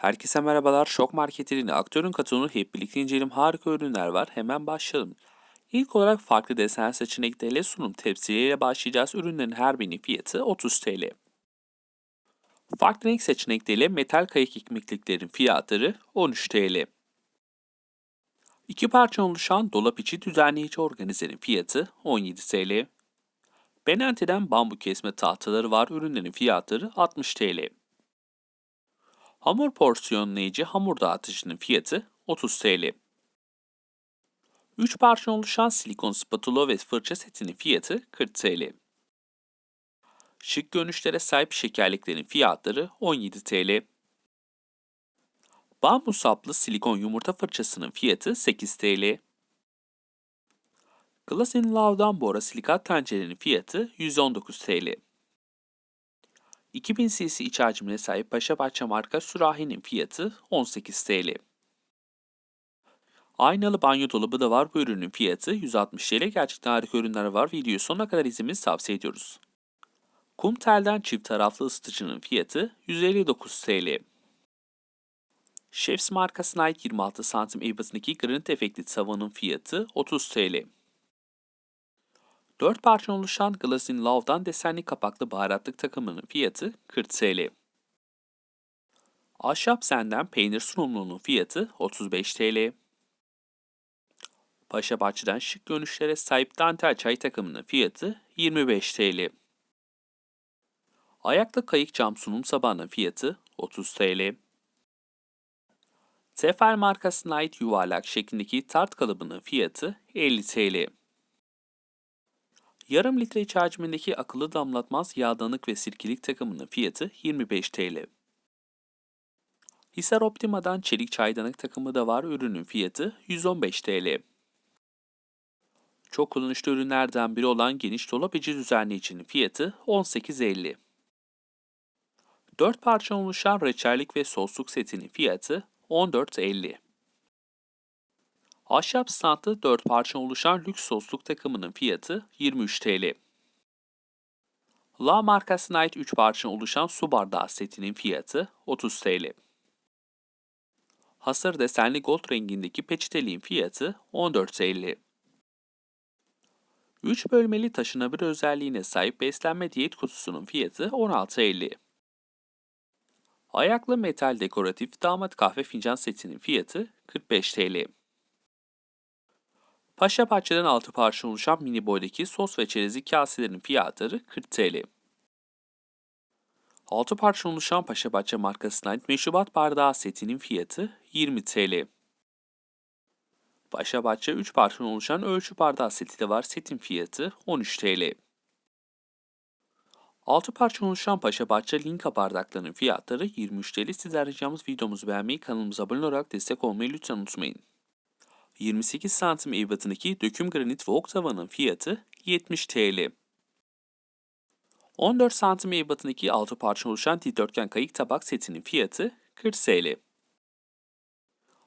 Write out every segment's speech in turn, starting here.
Herkese merhabalar. Şok Market'in aktörün katılımı hep birlikte inceleyelim. Harika ürünler var. Hemen başlayalım. İlk olarak farklı desen seçenekleriyle sunum tepsileriyle başlayacağız. Ürünlerin her birinin fiyatı 30 TL. Farklı renk seçenekleriyle metal kayık ikmikliklerin fiyatları 13 TL. İki parça oluşan dolap içi düzenleyici organizerin fiyatı 17 TL. Benente'den bambu kesme tahtaları var. Ürünlerin fiyatları 60 TL. Hamur porsiyonlayıcı hamur dağıtıcının fiyatı 30 TL. 3 parça oluşan silikon spatula ve fırça setinin fiyatı 40 TL. Şık görünüşlere sahip şekerliklerin fiyatları 17 TL. Bambu saplı silikon yumurta fırçasının fiyatı 8 TL. Glass in Love'dan borosilikat tencerenin fiyatı 119 TL. 2000 cc iç hacmine sahip Paşabahçe marka sürahinin fiyatı 18 TL. Aynalı banyo dolabı da var. Bu ürünün fiyatı 160 TL. Gerçekten harika ürünler var. Videoyu sonuna kadar izlemenizi tavsiye ediyoruz. Kum telden çift taraflı ısıtıcının fiyatı 159 TL. Chefs markasına ait 26 santim ebatındaki granit efektli tavanın fiyatı 30 TL. 4 parça oluşan Glass in Love'dan desenli kapaklı baharatlık takımının fiyatı 40 TL. Ahşap senden peynir sunumluğunun fiyatı 35 TL. Paşa Bahçe'den şık görünüşlere sahip dantel çay takımının fiyatı 25 TL. Ayaklı kayık cam sunum sabahının fiyatı 30 TL. Tefer markasına ait yuvarlak şeklindeki tart kalıbının fiyatı 50 TL. Yarım litre iç hacmindeki akıllı damlatmaz yağdanık ve sirkelik takımının fiyatı 25 TL. Hisar Optima'dan çelik çaydanık takımı da var. Ürünün fiyatı 115 TL. Çok kullanışlı ürünlerden biri olan geniş dolap içi düzenleyicinin fiyatı 18.50. 4 parça oluşan reçellik ve sosluk setinin fiyatı 14.50. Ahşap standı 4 parça oluşan lüks sosluk takımının fiyatı 23 TL. La markasına ait 3 parça oluşan su bardağı setinin fiyatı 30 TL. Hasır desenli gold rengindeki peçeteliğin fiyatı 14.50. 3 bölmeli taşınabilir özelliğine sahip beslenme diyet kutusunun fiyatı 16.50. Ayaklı metal dekoratif damat kahve fincan setinin fiyatı 45 TL. Paşa Bahçe'den 6 parça oluşan mini boydaki sos ve çerezlik kaselerin fiyatları 40 TL. 6 parça oluşan Paşa Bahçe markasına ait meşrubat bardağı setinin fiyatı 20 TL. Paşa Bahçe 3 parça oluşan ölçü bardağı seti de var. Setin fiyatı 13 TL. 6 parça oluşan Paşa Bahçe Linka bardaklarının fiyatları 23 TL. Sizler ricamız videomuzu beğenmeyi, kanalımıza abone olarak destek olmayı lütfen unutmayın. 28 santim ebatındaki döküm granit ve oktavanın fiyatı 70 TL. 14 santim ebatındaki 6 parça oluşan dikdörtgen kayık tabak setinin fiyatı 40 TL.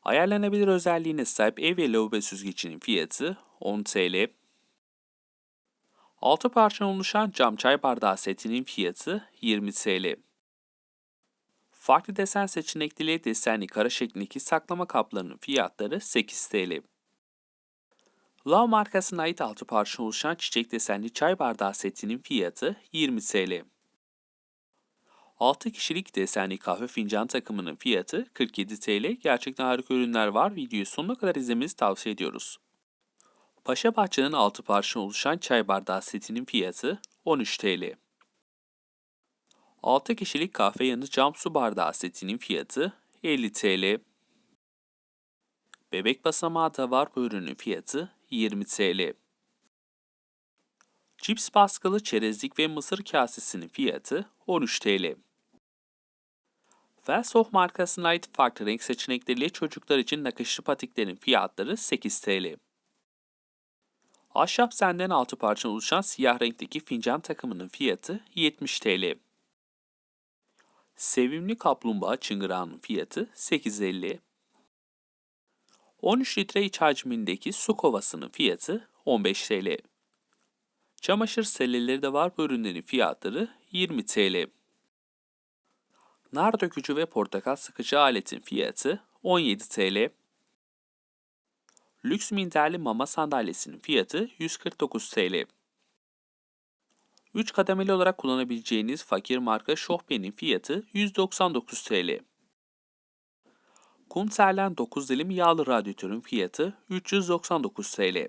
Ayarlanabilir özelliğine sahip ev ve lavabo süzgecinin fiyatı 10 TL. 6 parça oluşan cam çay bardağı setinin fiyatı 20 TL. Farklı desen seçenekleriyle desenli kara şeklindeki saklama kaplarının fiyatları 8 TL. Love markasına ait 6 parça oluşan çiçek desenli çay bardağı setinin fiyatı 20 TL. 6 kişilik desenli kahve fincan takımının fiyatı 47 TL. Gerçekten harika ürünler var. Videoyu sonuna kadar izlemenizi tavsiye ediyoruz. Paşa Bahçe'nin 6 parça oluşan çay bardağı setinin fiyatı 13 TL. 6 kişilik kahve yanı cam su bardağı setinin fiyatı 50 TL. Bebek basamağı da var bu ürünün fiyatı 20 TL. Cips baskılı çerezlik ve mısır kasesinin fiyatı 13 TL. Velsoft markasına ait farklı renk seçenekleriyle çocuklar için nakışlı patiklerin fiyatları 8 TL. Ahşap senden 6 parça oluşan siyah renkteki fincan takımının fiyatı 70 TL. Sevimli kaplumbağa çıngırağının fiyatı 8.50. 13 litre iç hacmindeki su kovasının fiyatı 15 TL. Çamaşır selleleri de var bu ürünlerin fiyatları 20 TL. Nar dökücü ve portakal sıkıcı aletin fiyatı 17 TL. Lüks minderli mama sandalyesinin fiyatı 149 TL. 3 kademeli olarak kullanabileceğiniz fakir marka Şohbe'nin fiyatı 199 TL. Kumterlen 9 dilim yağlı radyatörün fiyatı 399 TL.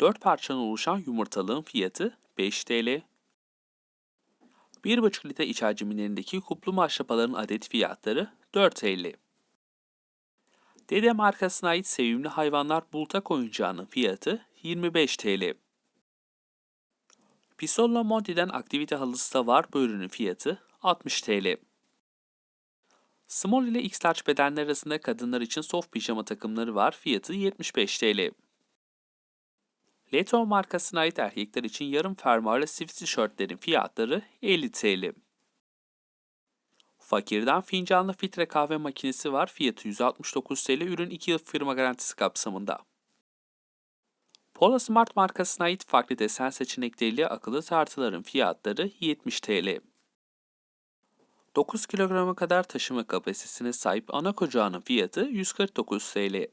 4 parçadan oluşan yumurtalığın fiyatı 5 TL. 1,5 litre iç hacimlerindeki kuplu maşrapaların adet fiyatları 4.50. Dede markasına ait sevimli hayvanlar bultak oyuncağının fiyatı 25 TL. Pisolla Monti'den aktivite halısı da var bu ürünün fiyatı 60 TL. Small ile X-Large bedenler arasında kadınlar için soft pijama takımları var fiyatı 75 TL. Leto markasına ait erkekler için yarım fermuarlı sivit tişörtlerin fiyatları 50 TL. Fakir'den fincanlı filtre kahve makinesi var. Fiyatı 169 TL. Ürün 2 yıl firma garantisi kapsamında. Polo Smart markasına ait farklı desen seçenekleriyle akıllı tartıların fiyatları 70 TL. 9 kilograma kadar taşıma kapasitesine sahip ana kocağının fiyatı 149 TL.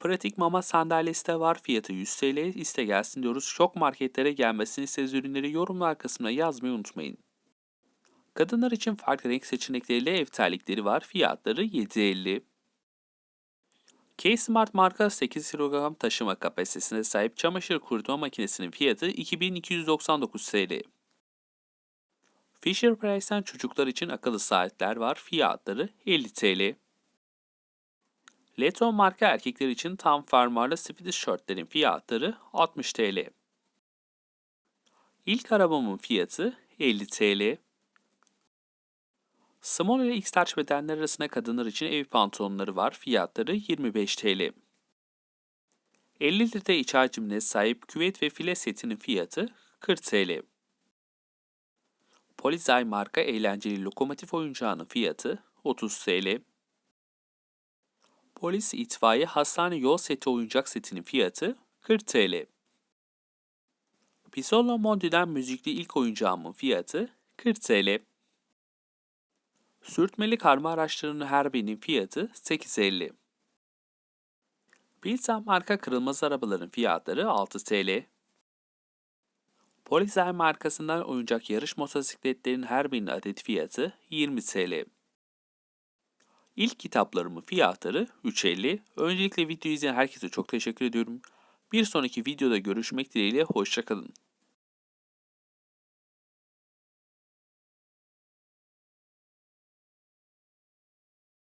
Pratik mama sandalyesi de var. Fiyatı 100 TL. İste gelsin diyoruz. Şok marketlere gelmesini istediğiniz ürünleri yorumlar kısmına yazmayı unutmayın. Kadınlar için farklı renk seçenekleriyle ev terlikleri var. Fiyatları 7.50. K-Smart marka 8 kilogram taşıma kapasitesine sahip çamaşır kurutma makinesinin fiyatı 2299 TL. Fisher Price'ten çocuklar için akıllı saatler var. Fiyatları 50 TL. Leton marka erkekler için tam fermuarlı sivil tişörtlerin fiyatları 60 TL. İlk arabamın fiyatı 50 TL. Small ile X-Large bedenler arasında kadınlar için ev pantolonları var. Fiyatları 25 TL. 50 litre iç hacimine sahip küvet ve file setinin fiyatı 40 TL. Polizay marka eğlenceli lokomotif oyuncağının fiyatı 30 TL. Polis itfaiye hastane yol seti oyuncak setinin fiyatı 40 TL. Pisola Mondi'den müzikli ilk oyuncağımın fiyatı 40 TL. Sürtmeli karma araçlarının her birinin fiyatı 8.50. Pilsen marka kırılmaz arabaların fiyatları 6 TL. Polizer markasından oyuncak yarış motosikletlerin her birinin adet fiyatı 20 TL. İlk kitaplarımın fiyatları 3.50. Öncelikle video izleyen herkese çok teşekkür ediyorum. Bir sonraki videoda görüşmek dileğiyle hoşçakalın.